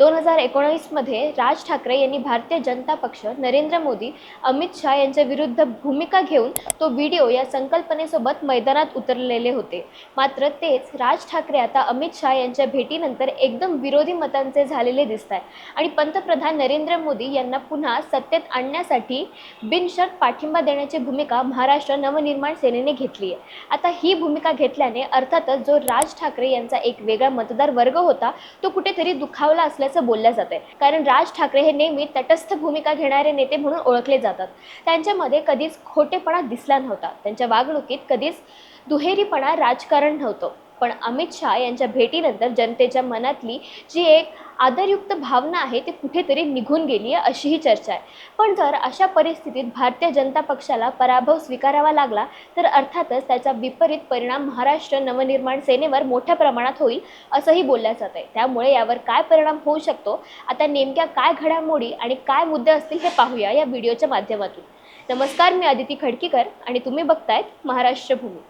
दोन हजार एकोणावीसमध्ये राज ठाकरे यांनी भारतीय जनता पक्ष नरेंद्र मोदी अमित शहा यांच्या विरुद्ध भूमिका घेऊन तो व्हिडिओ या संकल्पनेसोबत मैदानात उतरलेले होते. मात्र तेच राज ठाकरे आता अमित शहा यांच्या भेटीनंतर एकदम विरोधी मतांचे झालेले दिसत आहे आणि पंतप्रधान नरेंद्र मोदी यांना पुन्हा सत्तेत आणण्यासाठी बिनशर्त पाठिंबा देण्याची भूमिका महाराष्ट्र नवनिर्माण सेनेने घेतली आहे. आता ही भूमिका घेतल्याने अर्थातच जो राज ठाकरे यांचा एक वेगळा मतदार वर्ग होता तो कुठेतरी दुखावला असल्याचं बोललं जाते कारण राज ठाकरे हे नेहमी तटस्थ भूमिका घेणारे नेते म्हणून ओळखले जातात. त्यांच्यामध्ये कधीच खोटेपणा दिसला नव्हता. त्यांच्या वागणुकीत कधीच दुहेरीपणा राजकारण नव्हतं. पण अमित शहा यांच्या भेटीनंतर जनतेच्या मनातली जी एक आदरयुक्त भावना आहे ती कुठेतरी निघून गेली आहे अशीही चर्चा आहे. पण जर अशा परिस्थितीत भारतीय जनता पक्षाला पराभव स्वीकारावा लागला तर अर्थातच त्याचा विपरीत परिणाम महाराष्ट्र नवनिर्माण सेनेवर मोठ्या प्रमाणात होईल असंही बोललं जात आहे. त्यामुळे यावर काय परिणाम होऊ शकतो? आता नेमक्या काय घडामोडी आणि काय मुद्दे असतील हे पाहूया या व्हिडिओच्या माध्यमातून. नमस्कार मी अदिती खडकीकर आणि तुम्ही बघतायत महाराष्ट्र भूमी.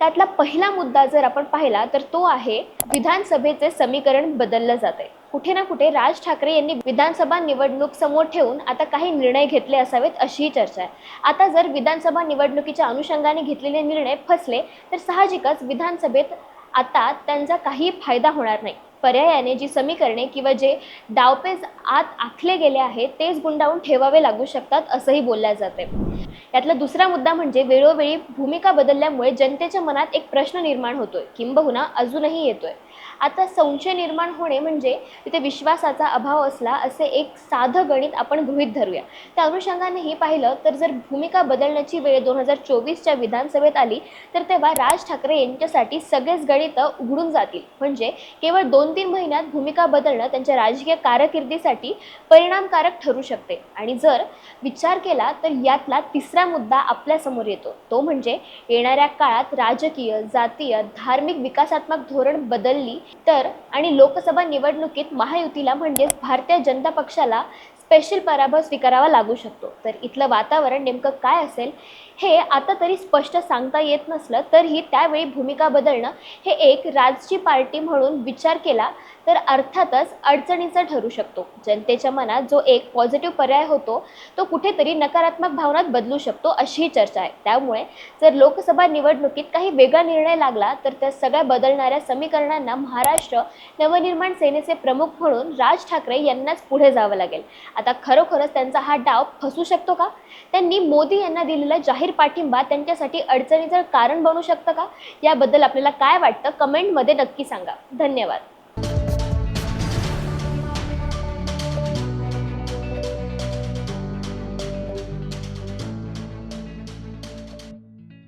त्यातला पहिला मुद्दा जर आपण पाहिला तर तो आहे विधानसभेचे समीकरण बदललं जात आहे कुठे ना कुठे राज ठाकरे यांनी विधानसभा निवडणूक समोर ठेवून आता काही निर्णय घेतले असावेत अशीही चर्चा आहे. आता जर विधानसभा निवडणुकीच्या अनुषंगाने घेतलेले निर्णय फसले तर साहजिकच विधानसभेत आता त्यांचा काही फायदा होणार नाही. पर्यायाने जी समीकरणे किंवा जे डावपेच आत आखले गेले आहेत तेच गुंडाळून ठेवावे लागू शकतात असंही बोलल्या जाते. यातला दुसरा मुद्दा म्हणजे वेळोवेळी भूमिका बदलल्यामुळे जनतेच्या मनात एक प्रश्न निर्माण होतोय. किंबहुना अजूनही येतोय. आता संशय निर्माण होणे म्हणजे तिथे विश्वासाचा अभाव असला असे एक साधं गणित आपण गृहीत धरूया. त्या अनुषंगानेही पाहिलं तर जर भूमिका बदलण्याची वेळ दोन हजार चोवीसच्या विधानसभेत आली तर तेव्हा राज ठाकरे यांच्यासाठी सगळेच गणितं उघडून जातील. म्हणजे केवळ दोन दोन तीन महिन्यात भूमिका बदलणं त्यांच्या राजकीय कारकिर्दीसाठी परिणामकारक ठरू शकते. आणि जर विचार केला तर यातला तिसरा मुद्दा आपल्यासमोर येतो. तो म्हणजे येणाऱ्या काळात राजकीय जातीय धार्मिक विकासात्मक धोरण बदलली तर आणि लोकसभा निवडणुकीत महायुतीला म्हणजेच भारतीय जनता पक्षाला स्पेशल पराभव स्वीकारावा लागू शकतो. तर इथलं वातावरण नेमकं काय असेल हे आता तरी स्पष्ट सांगता येत नसलं तरीही त्यावेळी भूमिका बदलणं हे एक राजकीय पार्टी म्हणून विचार केला तर अर्थातच अडचणीचा ठरू शकतो. जनतेच्या मनात जो एक पॉझिटिव्ह पर्याय होतो तो कुठेतरी नकारात्मक भावनात बदलू शकतो अशीही चर्चा आहे. त्यामुळे जर लोकसभा निवडणुकीत काही वेगळा निर्णय लागला तर त्या सगळ्या बदलणाऱ्या समीकरणांना महाराष्ट्र नवनिर्माण सेनेचे प्रमुख म्हणून राज ठाकरे यांनाच पुढे जावं लागेल. आता खरोखरच त्यांचा हा डाव फसू शकतो का? त्यांनी मोदी यांना दिलेला जाहीर पाठिंबा त्यांच्यासाठी अडचणीचं कारण बनू शकतं का? याबद्दल आपल्याला काय वाटतं? कमेंटमध्ये नक्की सांगा. धन्यवाद.